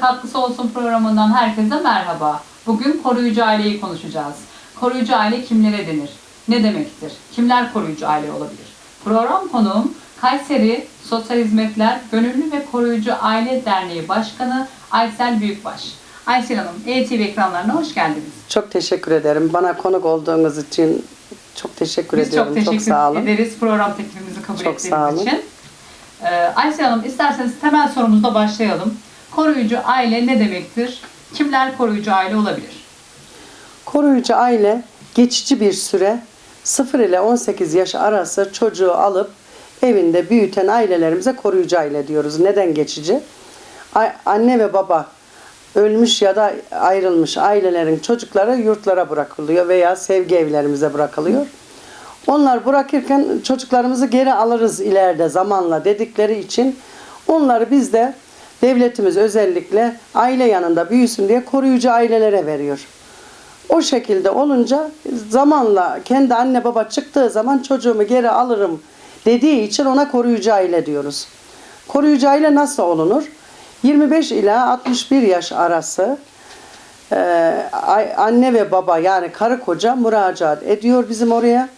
katkısı olsun programından herkese merhaba. Bugün koruyucu aileyi konuşacağız. Koruyucu aile kimlere denir? Ne demektir? Kimler koruyucu aile olabilir? Program konuğum Kayseri Sosyal Hizmetler Gönüllü ve Koruyucu Aile Derneği Başkanı Aysel Büyükbaş. Aysel Hanım, ETV ekranlarına hoş geldiniz. Çok teşekkür ederim. Bana konuk olduğunuz için çok teşekkür Biz ediyorum. çok teşekkür sağ olun. ederiz program teklifimizi kabul Çok sağ ettiğiniz olun. için. Ee, Aysel Hanım isterseniz temel sorumuzla başlayalım. Koruyucu aile ne demektir? Kimler koruyucu aile olabilir? Koruyucu aile geçici bir süre 0 ile 18 yaş arası çocuğu alıp evinde büyüten ailelerimize koruyucu aile diyoruz. Neden geçici? Anne ve baba ölmüş ya da ayrılmış ailelerin çocukları yurtlara bırakılıyor veya sevgi evlerimize bırakılıyor. Onlar bırakırken çocuklarımızı geri alırız ileride zamanla dedikleri için onları biz de devletimiz özellikle aile yanında büyüsün diye koruyucu ailelere veriyor. O şekilde olunca zamanla kendi anne baba çıktığı zaman çocuğumu geri alırım dediği için ona koruyucu aile diyoruz. Koruyucu aile nasıl olunur? 25 ila 61 yaş arası e, anne ve baba yani karı koca müracaat ediyor bizim oraya.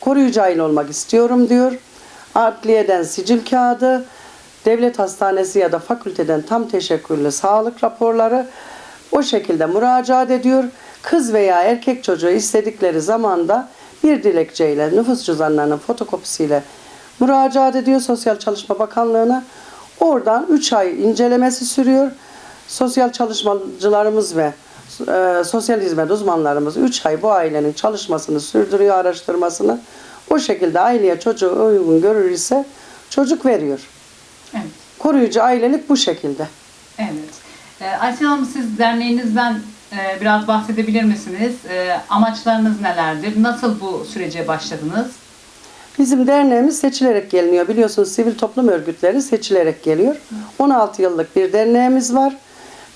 Koruyucu aile olmak istiyorum diyor. Adliyeden sicil kağıdı, devlet hastanesi ya da fakülteden tam teşekkürlü sağlık raporları o şekilde müracaat ediyor. Kız veya erkek çocuğu istedikleri zamanda bir dilekçeyle nüfus cüzdanlarının fotokopisiyle müracaat ediyor Sosyal Çalışma Bakanlığı'na. Oradan 3 ay incelemesi sürüyor. Sosyal çalışmacılarımız ve e, sosyal hizmet uzmanlarımız 3 ay bu ailenin çalışmasını sürdürüyor, araştırmasını. O şekilde aileye çocuğu uygun görür ise çocuk veriyor. Evet. Koruyucu ailelik bu şekilde. Evet. Ee, Aysel Hanım siz derneğinizden e, biraz bahsedebilir misiniz? Ee, amaçlarınız nelerdir? Nasıl bu sürece başladınız? Bizim derneğimiz seçilerek geliniyor. Biliyorsunuz sivil toplum örgütleri seçilerek geliyor. 16 yıllık bir derneğimiz var.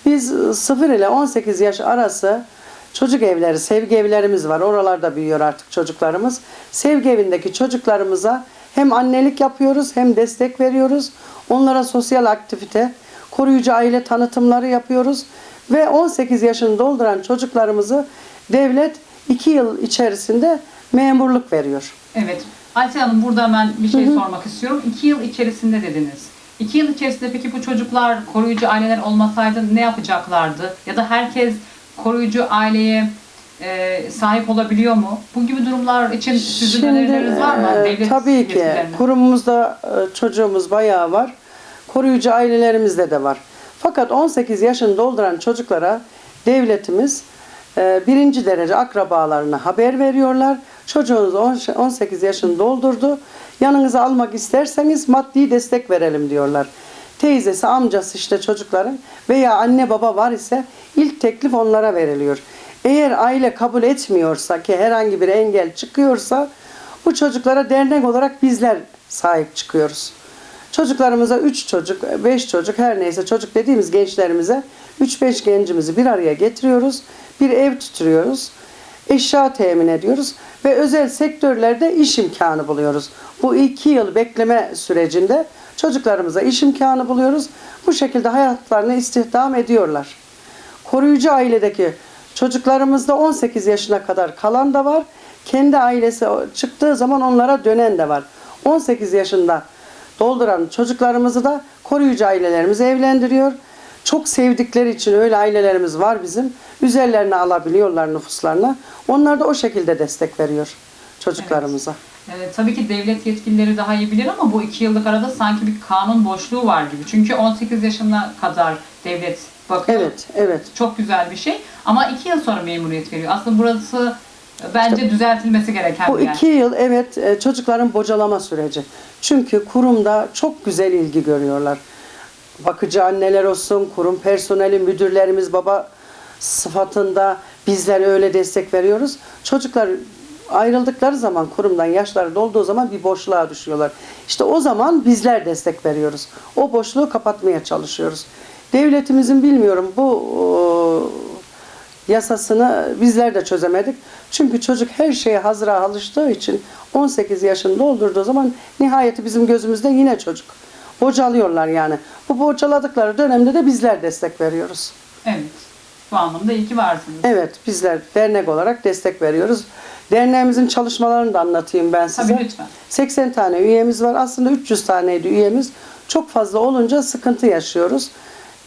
Biz e, 0 ile 18 yaş arası çocuk evleri, sevgi evlerimiz var. Oralarda büyüyor artık çocuklarımız. Sevgi evindeki çocuklarımıza hem annelik yapıyoruz hem destek veriyoruz. Onlara sosyal aktivite, koruyucu aile tanıtımları yapıyoruz. Ve 18 yaşını dolduran çocuklarımızı devlet 2 yıl içerisinde memurluk veriyor. Evet. Aysel Hanım burada ben bir şey sormak istiyorum. İki yıl içerisinde dediniz. İki yıl içerisinde peki bu çocuklar koruyucu aileler olmasaydı ne yapacaklardı? Ya da herkes koruyucu aileye e, sahip olabiliyor mu? Bu gibi durumlar için sizin önerileriniz var mı? e, Devlet tabii ki kurumumuzda e, çocuğumuz bayağı var. Koruyucu ailelerimizde de var. Fakat 18 yaşını dolduran çocuklara devletimiz e, birinci derece akrabalarına haber veriyorlar. Çocuğunuz on- 18 yaşını doldurdu. Yanınıza almak isterseniz maddi destek verelim diyorlar. Teyzesi, amcası işte çocukların veya anne baba var ise ilk teklif onlara veriliyor. Eğer aile kabul etmiyorsa ki herhangi bir engel çıkıyorsa bu çocuklara dernek olarak bizler sahip çıkıyoruz. Çocuklarımıza 3 çocuk, 5 çocuk her neyse çocuk dediğimiz gençlerimize 3-5 gencimizi bir araya getiriyoruz. Bir ev tutuyoruz. Eşya temin ediyoruz ve özel sektörlerde iş imkanı buluyoruz. Bu 2 yıl bekleme sürecinde çocuklarımıza iş imkanı buluyoruz. Bu şekilde hayatlarını istihdam ediyorlar. Koruyucu ailedeki çocuklarımızda 18 yaşına kadar kalan da var. Kendi ailesi çıktığı zaman onlara dönen de var. 18 yaşında dolduran çocuklarımızı da koruyucu ailelerimiz evlendiriyor. Çok sevdikleri için öyle ailelerimiz var bizim. Üzerlerine alabiliyorlar nüfuslarına. Onlar da o şekilde destek veriyor çocuklarımıza. E, tabii ki devlet yetkilileri daha iyi bilir ama bu iki yıllık arada sanki bir kanun boşluğu var gibi. Çünkü 18 yaşına kadar devlet bakıyor. Evet, evet. Çok güzel bir şey. Ama iki yıl sonra memuriyet veriyor. Aslında burası e, bence düzeltilmesi gereken Bu bir yer. iki yıl evet e, çocukların bocalama süreci. Çünkü kurumda çok güzel ilgi görüyorlar. Bakıcı anneler olsun, kurum personeli, müdürlerimiz baba sıfatında bizler öyle destek veriyoruz. Çocuklar ayrıldıkları zaman kurumdan yaşları dolduğu zaman bir boşluğa düşüyorlar. İşte o zaman bizler destek veriyoruz. O boşluğu kapatmaya çalışıyoruz. Devletimizin bilmiyorum bu yasasını bizler de çözemedik. Çünkü çocuk her şeye hazıra alıştığı için 18 yaşını doldurduğu zaman nihayeti bizim gözümüzde yine çocuk. Bocalıyorlar yani. Bu bocaladıkları dönemde de bizler destek veriyoruz. Evet. Bu anlamda iyi ki varsınız. Evet bizler dernek olarak destek veriyoruz. Derneğimizin çalışmalarını da anlatayım ben size. Tabii lütfen. 80 tane üyemiz var. Aslında 300 taneydi üyemiz. Çok fazla olunca sıkıntı yaşıyoruz.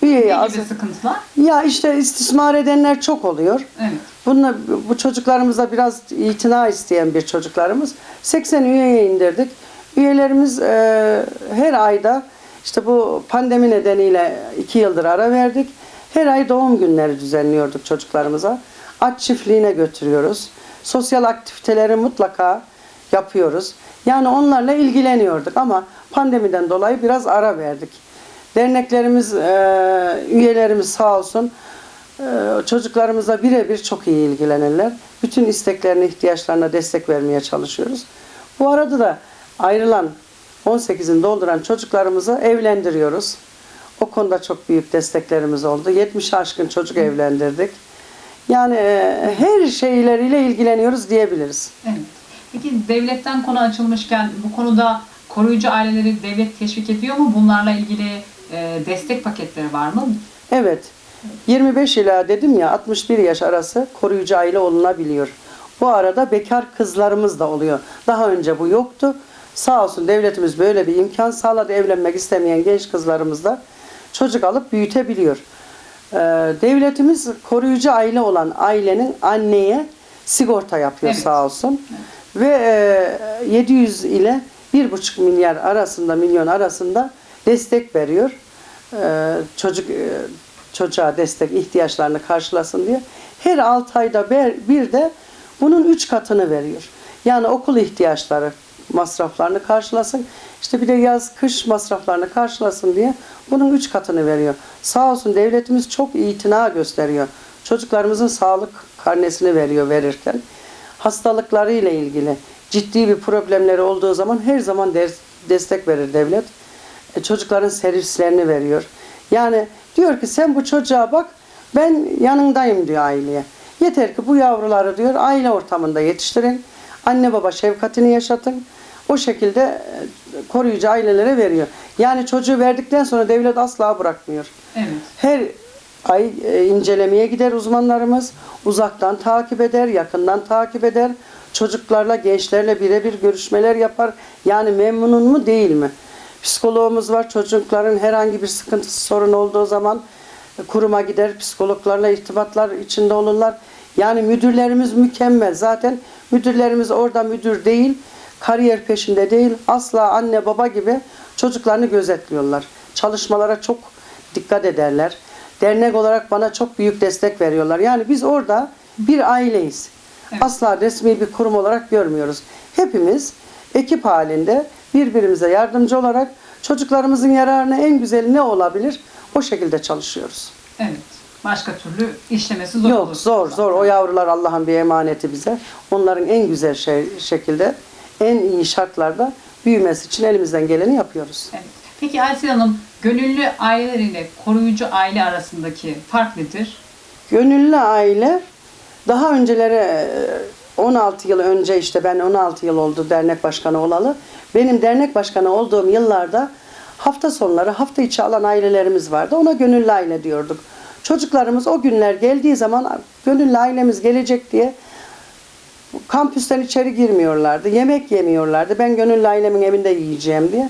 Üyeyi Ne gibi sıkıntılar? Ya işte istismar edenler çok oluyor. Evet. Bununla, bu çocuklarımıza biraz itina isteyen bir çocuklarımız. 80 üyeye indirdik. Üyelerimiz e, her ayda işte bu pandemi nedeniyle iki yıldır ara verdik. Her ay doğum günleri düzenliyorduk çocuklarımıza. At çiftliğine götürüyoruz. Sosyal aktiviteleri mutlaka yapıyoruz. Yani onlarla ilgileniyorduk ama pandemiden dolayı biraz ara verdik. Derneklerimiz, e, üyelerimiz sağ olsun ee, çocuklarımızla birebir çok iyi ilgilenirler. Bütün isteklerine, ihtiyaçlarına destek vermeye çalışıyoruz. Bu arada da ayrılan 18'ini dolduran çocuklarımızı evlendiriyoruz. O konuda çok büyük desteklerimiz oldu. 70 aşkın çocuk evlendirdik. Yani e, her şeyleriyle ilgileniyoruz diyebiliriz. Evet. Peki devletten konu açılmışken bu konuda koruyucu aileleri devlet teşvik ediyor mu? Bunlarla ilgili e, destek paketleri var mı? Evet. 25 ila dedim ya 61 yaş arası koruyucu aile olunabiliyor. Bu arada bekar kızlarımız da oluyor. Daha önce bu yoktu. Sağ olsun devletimiz böyle bir imkan sağladı. Evlenmek istemeyen genç kızlarımız da çocuk alıp büyütebiliyor. Ee, devletimiz koruyucu aile olan ailenin anneye sigorta yapıyor Evet. sağ olsun. Ve e, 700 ile 1,5 milyar arasında milyon arasında destek veriyor. Ee, çocuk e, çocuğa destek ihtiyaçlarını karşılasın diye. Her 6 ayda bir, de bunun 3 katını veriyor. Yani okul ihtiyaçları masraflarını karşılasın. İşte bir de yaz kış masraflarını karşılasın diye bunun 3 katını veriyor. Sağ olsun devletimiz çok itina gösteriyor. Çocuklarımızın sağlık karnesini veriyor verirken. Hastalıkları ile ilgili ciddi bir problemleri olduğu zaman her zaman destek verir devlet. E, çocukların servislerini veriyor. Yani diyor ki sen bu çocuğa bak ben yanındayım diyor aileye. Yeter ki bu yavruları diyor aile ortamında yetiştirin. Anne baba şefkatini yaşatın. O şekilde e, koruyucu ailelere veriyor. Yani çocuğu verdikten sonra devlet asla bırakmıyor. Evet. Her ay e, incelemeye gider uzmanlarımız. Uzaktan takip eder, yakından takip eder. Çocuklarla, gençlerle birebir görüşmeler yapar. Yani memnun mu değil mi? Psikologumuz var. Çocukların herhangi bir sıkıntısı, sorun olduğu zaman e, kuruma gider. Psikologlarla irtibatlar içinde olurlar. Yani müdürlerimiz mükemmel. Zaten müdürlerimiz orada müdür değil, kariyer peşinde değil. Asla anne baba gibi çocuklarını gözetliyorlar. Çalışmalara çok dikkat ederler. Dernek olarak bana çok büyük destek veriyorlar. Yani biz orada bir aileyiz. Evet. Asla resmi bir kurum olarak görmüyoruz. Hepimiz ekip halinde birbirimize yardımcı olarak çocuklarımızın yararına en güzeli ne olabilir? O şekilde çalışıyoruz. Evet. Başka türlü işlemesi zor Yok olur. zor zor. O yavrular Allah'ın bir emaneti bize. Onların en güzel şey, şekilde en iyi şartlarda büyümesi için elimizden geleni yapıyoruz. Evet. Peki Aysel Hanım, gönüllü aileler ile koruyucu aile arasındaki fark nedir? Gönüllü aile daha önceleri e, 16 yıl önce işte ben 16 yıl oldu dernek başkanı olalı. Benim dernek başkanı olduğum yıllarda hafta sonları hafta içi alan ailelerimiz vardı. Ona gönüllü aile diyorduk. Çocuklarımız o günler geldiği zaman gönüllü ailemiz gelecek diye kampüsten içeri girmiyorlardı. Yemek yemiyorlardı. Ben gönüllü ailemin evinde yiyeceğim diye.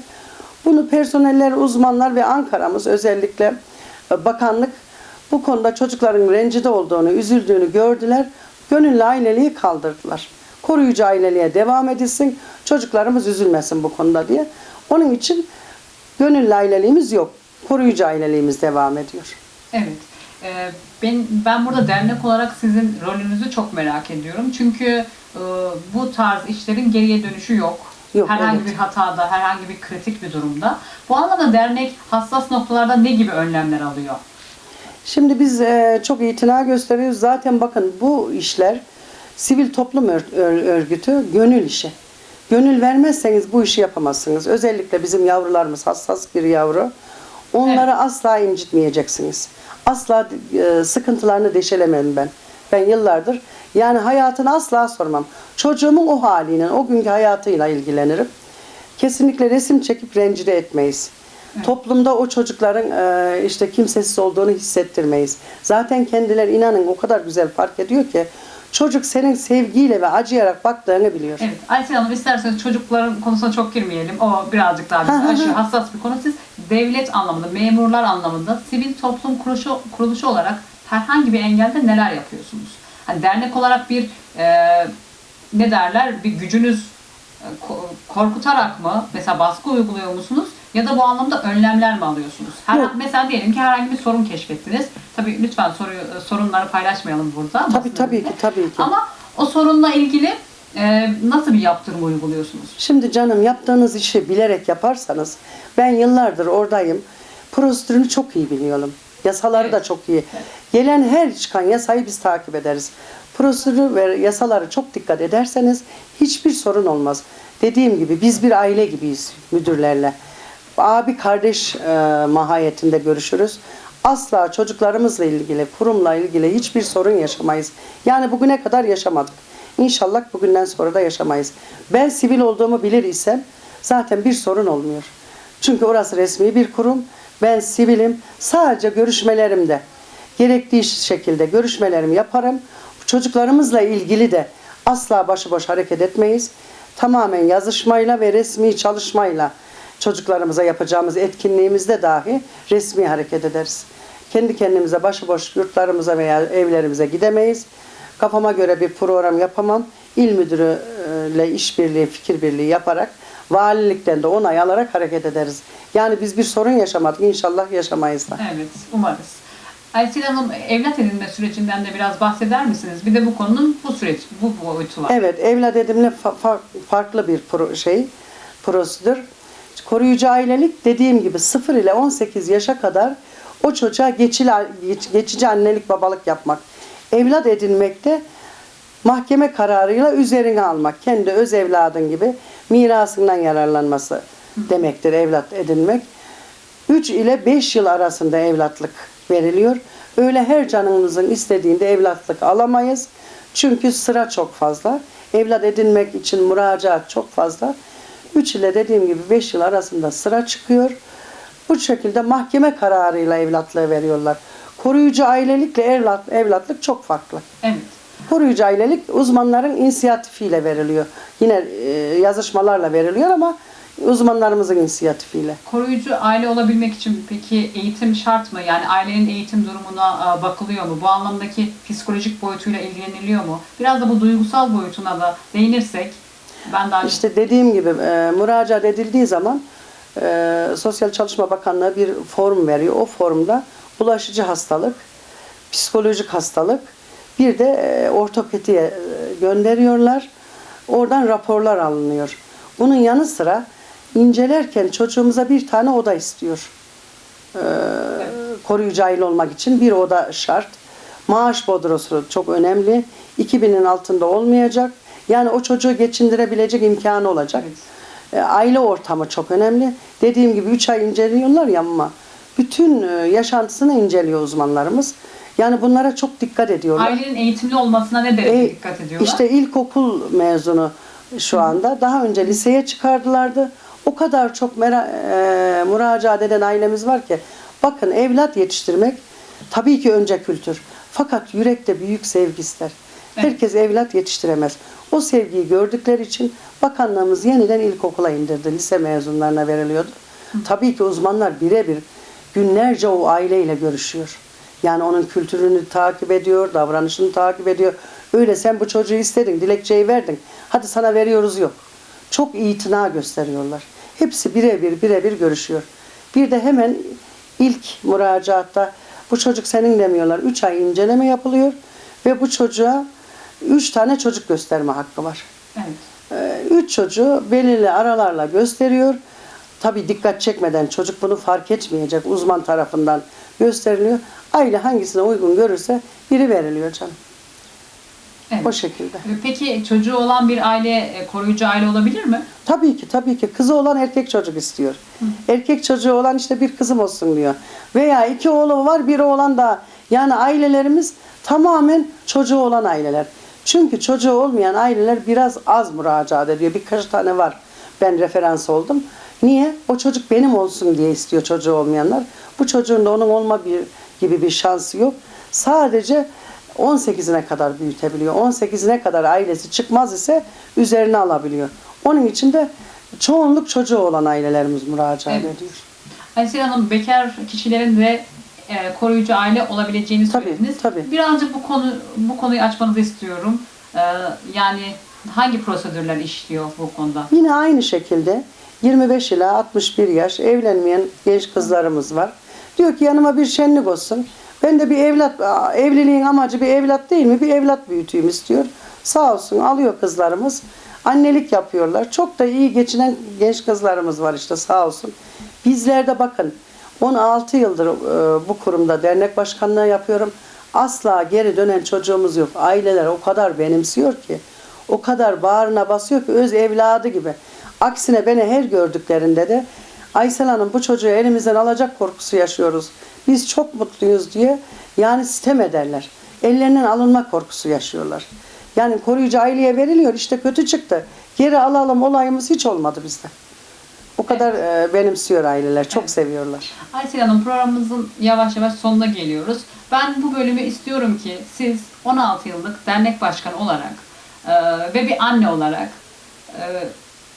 Bunu personeller, uzmanlar ve Ankara'mız özellikle bakanlık bu konuda çocukların rencide olduğunu, üzüldüğünü gördüler. Gönüllü aileliği kaldırdılar. Koruyucu aileliğe devam edilsin. Çocuklarımız üzülmesin bu konuda diye. Onun için gönüllü aileliğimiz yok. Koruyucu aileliğimiz devam ediyor. Evet. Ee, ben, ben burada dernek olarak sizin rolünüzü çok merak ediyorum. Çünkü e, bu tarz işlerin geriye dönüşü yok. Yok, herhangi evet. bir hatada, herhangi bir kritik bir durumda. Bu anlamda dernek hassas noktalarda ne gibi önlemler alıyor? Şimdi biz e, çok itina gösteriyoruz. Zaten bakın bu işler sivil toplum ör- ör- örgütü gönül işi. Gönül vermezseniz bu işi yapamazsınız. Özellikle bizim yavrularımız hassas bir yavru. Onları asla incitmeyeceksiniz. Asla e, sıkıntılarını deşelemem ben. Ben yıllardır yani hayatını asla sormam. Çocuğumun o halinin, o günkü hayatıyla ilgilenirim. Kesinlikle resim çekip rencide etmeyiz. Toplumda o çocukların e, işte kimsesiz olduğunu hissettirmeyiz. Zaten kendileri inanın o kadar güzel fark ediyor ki çocuk senin sevgiyle ve acıyarak baktığını biliyor. Evet, Aysel Hanım isterseniz çocukların konusuna çok girmeyelim. O birazcık daha Hı hı bizi hı. aşıyor. Hassas bir konu. Siz devlet anlamında, memurlar anlamında sivil toplum kuruluşu, kuruluşu olarak herhangi bir engelde neler yapıyorsunuz? Hani dernek olarak bir e, ne derler bir gücünüz e, ko- korkutarak mı mesela baskı uyguluyor musunuz ya da bu anlamda önlemler mi alıyorsunuz? Her, Yok. mesela diyelim ki herhangi bir sorun keşfettiniz. Tabii lütfen soruyu, sorunları paylaşmayalım burada. Tabii tabii önünde. ki tabii ki. Ama o sorunla ilgili e, nasıl bir yaptırım uyguluyorsunuz? Şimdi canım yaptığınız işi bilerek yaparsanız ben yıllardır oradayım. Prosedürünü çok iyi biliyorum. Yasaları da Evet. çok iyi. Gelen her çıkan yasayı biz takip ederiz. Prosedürü ve yasaları çok dikkat ederseniz hiçbir sorun olmaz. Dediğim gibi biz bir aile gibiyiz müdürlerle. Abi kardeş e, mahiyetinde görüşürüz. Asla çocuklarımızla ilgili, kurumla ilgili hiçbir sorun yaşamayız. Yani bugüne kadar yaşamadık. İnşallah bugünden sonra da yaşamayız. Ben sivil olduğumu bilir isem zaten bir sorun olmuyor. Çünkü orası resmi bir kurum. Ben sivilim. Sadece görüşmelerimde gerektiği şekilde görüşmelerimi yaparım. Çocuklarımızla ilgili de asla başıboş hareket etmeyiz. Tamamen yazışmayla ve resmi çalışmayla çocuklarımıza yapacağımız etkinliğimizde dahi resmi hareket ederiz. Kendi kendimize başıboş yurtlarımıza veya evlerimize gidemeyiz. Kafama göre bir program yapamam. İl müdürüyle işbirliği, fikir birliği yaparak valilikten de onay alarak hareket ederiz. Yani biz bir sorun yaşamadık. İnşallah yaşamayız da. Evet, umarız. Aysel Hanım evlat edinme sürecinden de biraz bahseder misiniz? Bir de bu konunun bu süreç, bu boyutu var. Evet, evlat edinme fa- fa- farklı bir pro- şey, prosedür. Koruyucu ailelik dediğim gibi 0 ile 18 yaşa kadar o çocuğa geçil, geç- geçici annelik babalık yapmak. Evlat edinmekte mahkeme kararıyla üzerine almak. Kendi öz evladın gibi mirasından yararlanması demektir evlat edinmek. 3 ile 5 yıl arasında evlatlık veriliyor. Öyle her canımızın istediğinde evlatlık alamayız. Çünkü sıra çok fazla. Evlat edinmek için müracaat çok fazla. 3 ile dediğim gibi 5 yıl arasında sıra çıkıyor. Bu şekilde mahkeme kararıyla evlatlığı veriyorlar. Koruyucu ailelikle evlat, evlatlık çok farklı. Evet. Koruyucu ailelik uzmanların inisiyatifiyle veriliyor. Yine e, yazışmalarla veriliyor ama uzmanlarımızın inisiyatifiyle. Koruyucu aile olabilmek için peki eğitim şart mı? Yani ailenin eğitim durumuna e, bakılıyor mu? Bu anlamdaki psikolojik boyutuyla ilgileniliyor mu? Biraz da bu duygusal boyutuna da değinirsek ben daha İşte dediğim gibi e, müracaat edildiği zaman e, Sosyal Çalışma Bakanlığı bir form veriyor. O formda bulaşıcı hastalık, psikolojik hastalık, bir de e, ortopediye e, gönderiyorlar. Oradan raporlar alınıyor. Bunun yanı sıra incelerken çocuğumuza bir tane oda istiyor. E, koruyucu aile olmak için bir oda şart. Maaş bodrosu çok önemli. 2000'in altında olmayacak. Yani o çocuğu geçindirebilecek imkanı olacak. Evet. E, aile ortamı çok önemli. Dediğim gibi 3 ay inceliyorlar ya ama bütün e, yaşantısını inceliyor uzmanlarımız. Yani bunlara çok dikkat ediyorlar. ailenin eğitimli olmasına ne derece E, dikkat ediyorlar? İşte ilkokul mezunu şu anda. Daha önce liseye çıkardılardı. O kadar çok mera, e, müracaat eden ailemiz var ki. Bakın evlat yetiştirmek tabii ki önce kültür. Fakat yürekte büyük sevgi ister. Evet. Herkes evlat yetiştiremez. O sevgiyi gördükleri için bakanlığımız yeniden ilkokula indirdi. Lise mezunlarına veriliyordu. Tabii ki uzmanlar birebir günlerce o aileyle görüşüyor. Yani onun kültürünü takip ediyor, davranışını takip ediyor. Öyle sen bu çocuğu istedin, dilekçeyi verdin. Hadi sana veriyoruz yok. Çok itina gösteriyorlar. Hepsi birebir birebir görüşüyor. Bir de hemen ilk müracaatta bu çocuk senin demiyorlar. 3 ay inceleme yapılıyor ve bu çocuğa 3 tane çocuk gösterme hakkı var. Evet. Ee, Üç çocuğu belirli aralarla gösteriyor. Tabi dikkat çekmeden çocuk bunu fark etmeyecek uzman tarafından gösteriliyor. Aile hangisine uygun görürse biri veriliyor canım. evet. O şekilde. Peki çocuğu olan bir aile e, koruyucu aile olabilir mi? Tabii ki tabii ki kızı olan erkek çocuk istiyor. Erkek çocuğu olan işte bir kızım olsun diyor. Veya iki oğlu var bir oğlan da. Yani ailelerimiz tamamen çocuğu olan aileler. Çünkü çocuğu olmayan aileler biraz az müracaat ediyor. Birkaç tane var. Ben referans oldum. Niye? O çocuk benim olsun diye istiyor çocuğu olmayanlar. Bu çocuğun da onun olma bir, gibi bir şansı yok. Sadece 18'ine kadar büyütebiliyor. 18'ine kadar ailesi çıkmaz ise üzerine alabiliyor. Onun için de çoğunluk çocuğu olan ailelerimiz müracaat Evet. ediyor. Aysel Hanım bekar kişilerin de e, koruyucu aile olabileceğini Tabii, söylediniz. tabii. Birazcık bu konu bu konuyu açmanızı istiyorum. E, yani hangi prosedürler işliyor bu konuda? Yine aynı şekilde 25 ila 61 yaş evlenmeyen genç kızlarımız var. Diyor ki yanıma bir şenlik olsun. Ben de bir evlat, evliliğin amacı bir evlat değil mi? Bir evlat büyüteyim istiyor. Sağ olsun alıyor kızlarımız. Annelik yapıyorlar. Çok da iyi geçinen genç kızlarımız var işte sağ olsun. Bizlerde bakın 16 yıldır e, bu kurumda dernek başkanlığı yapıyorum. Asla geri dönen çocuğumuz yok. Aileler o kadar benimsiyor ki. O kadar bağrına basıyor ki öz evladı gibi. Aksine beni her gördüklerinde de Aysel Hanım bu çocuğu elimizden alacak korkusu yaşıyoruz. Biz çok mutluyuz diye yani sitem ederler. Ellerinden alınma korkusu yaşıyorlar. Yani koruyucu aileye veriliyor işte kötü çıktı. Geri alalım olayımız hiç olmadı bizde. O kadar e, benimsiyor aileler. Çok seviyorlar. Aysel Hanım programımızın yavaş yavaş sonuna geliyoruz. Ben bu bölümü istiyorum ki siz 16 yıllık dernek başkanı olarak e, ve bir anne olarak e,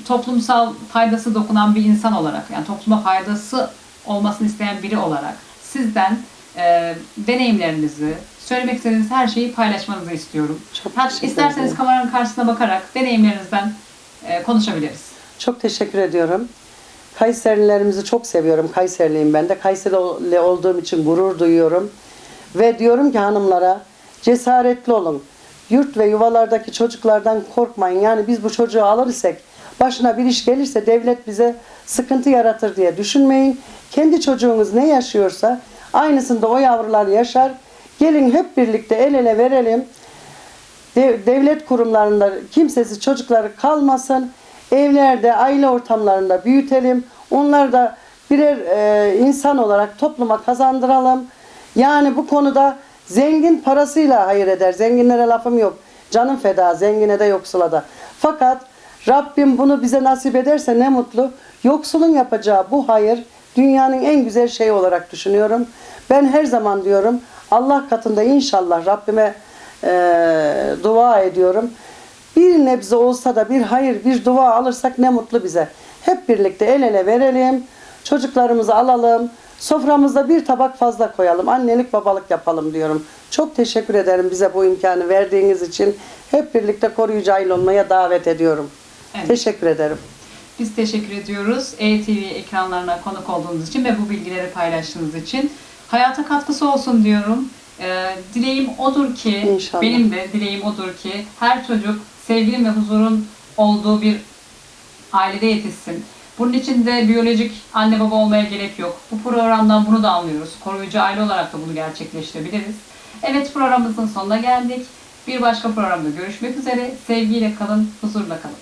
toplumsal faydası dokunan bir insan olarak yani topluma faydası olmasını isteyen biri olarak sizden e, deneyimlerinizi, söylemek istediğiniz her şeyi paylaşmanızı istiyorum. Çok Hatta teşekkür isterseniz ederim. kameranın karşısına bakarak deneyimlerinizden e, konuşabiliriz. Çok teşekkür ediyorum. Kayserilerimizi çok seviyorum. Kayserliyim ben de. Kayserili olduğum için gurur duyuyorum. Ve diyorum ki hanımlara cesaretli olun. Yurt ve yuvalardaki çocuklardan korkmayın. Yani biz bu çocuğu alır isek başına bir iş gelirse devlet bize sıkıntı yaratır diye düşünmeyin. Kendi çocuğunuz ne yaşıyorsa aynısını da o yavrular yaşar. Gelin hep birlikte el ele verelim. Dev- devlet kurumlarında kimsesiz çocukları kalmasın. Evlerde, aile ortamlarında büyütelim. Onları da birer e, insan olarak topluma kazandıralım. Yani bu konuda zengin parasıyla hayır eder. Zenginlere lafım yok. Canım feda, zengine de yoksula da. Fakat Rabbim bunu bize nasip ederse ne mutlu. Yoksulun yapacağı bu hayır dünyanın en güzel şeyi olarak düşünüyorum. Ben her zaman diyorum Allah katında inşallah Rabbime e, dua ediyorum. Bir nebze olsa da bir hayır, bir dua alırsak ne mutlu bize. Hep birlikte el ele verelim, çocuklarımızı alalım, soframızda bir tabak fazla koyalım, annelik babalık yapalım diyorum. Çok teşekkür ederim bize bu imkanı verdiğiniz için. Hep birlikte koruyucu aile olmaya davet ediyorum. Evet. Teşekkür ederim. Biz teşekkür ediyoruz ETV ekranlarına konuk olduğunuz için ve bu bilgileri paylaştığınız için. Hayata katkısı olsun diyorum. Ee, dileğim odur ki, İnşallah. benim de dileğim odur ki her çocuk sevginin ve huzurun olduğu bir ailede yetişsin. Bunun için de biyolojik anne baba olmaya gerek yok. Bu programdan bunu da anlıyoruz. Koruyucu aile olarak da bunu gerçekleştirebiliriz. Evet programımızın sonuna geldik. Bir başka programda görüşmek üzere. Sevgiyle kalın, huzurla kalın.